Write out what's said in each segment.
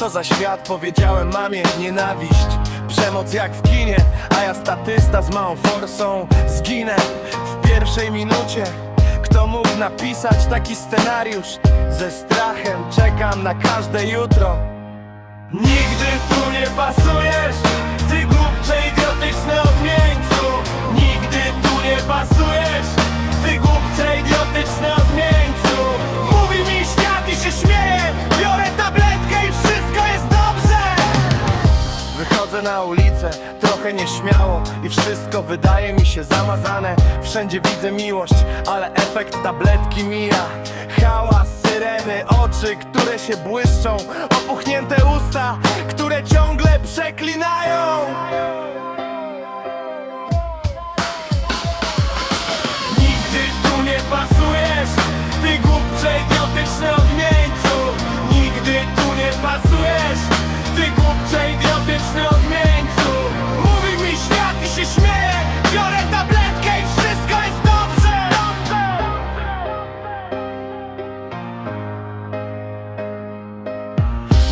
Co za świat powiedziałem mamie nienawiść. Przemoc jak w kinie A ja statysta z małą forsą. Zginę w pierwszej minucie. Kto mógł napisać taki scenariusz? Ze strachem czekam na każde jutro. Nigdy tu nie pasujesz Ty głupcze idiotyczny odmieńcu Nigdy Na ulicę, trochę nieśmiało I wszystko wydaje mi się zamazane. Wszędzie widzę miłość, ale efekt tabletki mija. Hałas, syreny, oczy, które się błyszczą. Opuchnięte usta, które ciągle przeklinają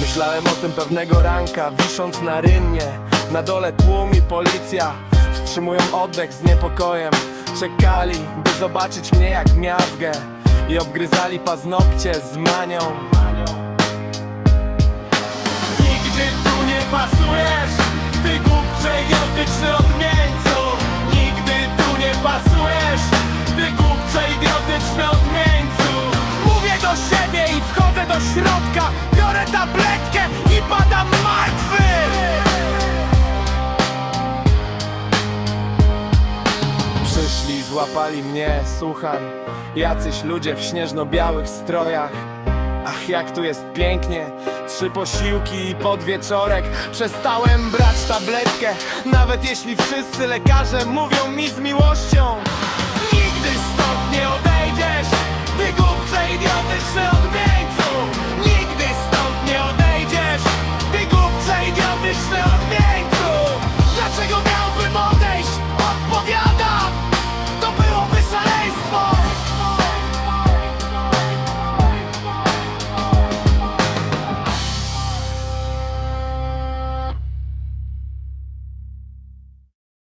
Myślałem o tym pewnego ranka Wisząc na rynnie. Na dole tłum i policja Wstrzymują oddech z niepokojem. Czekali, by zobaczyć mnie jak miazgę I obgryzali paznokcie z manią. Nigdy tu nie pasujesz Ty głupcze idiotyczny odmieńcu Nigdy tu nie pasujesz Ty głupcze idiotyczny odmieńcu Mówię do siebie i wchodzę do środka złapali mnie, słuchaj. Jacyś ludzie w śnieżno-białych strojach. Ach, jak tu jest pięknie. Trzy posiłki i podwieczorek. Przestałem brać tabletkę. Nawet jeśli wszyscy lekarze mówią mi z miłością. Nigdy stąd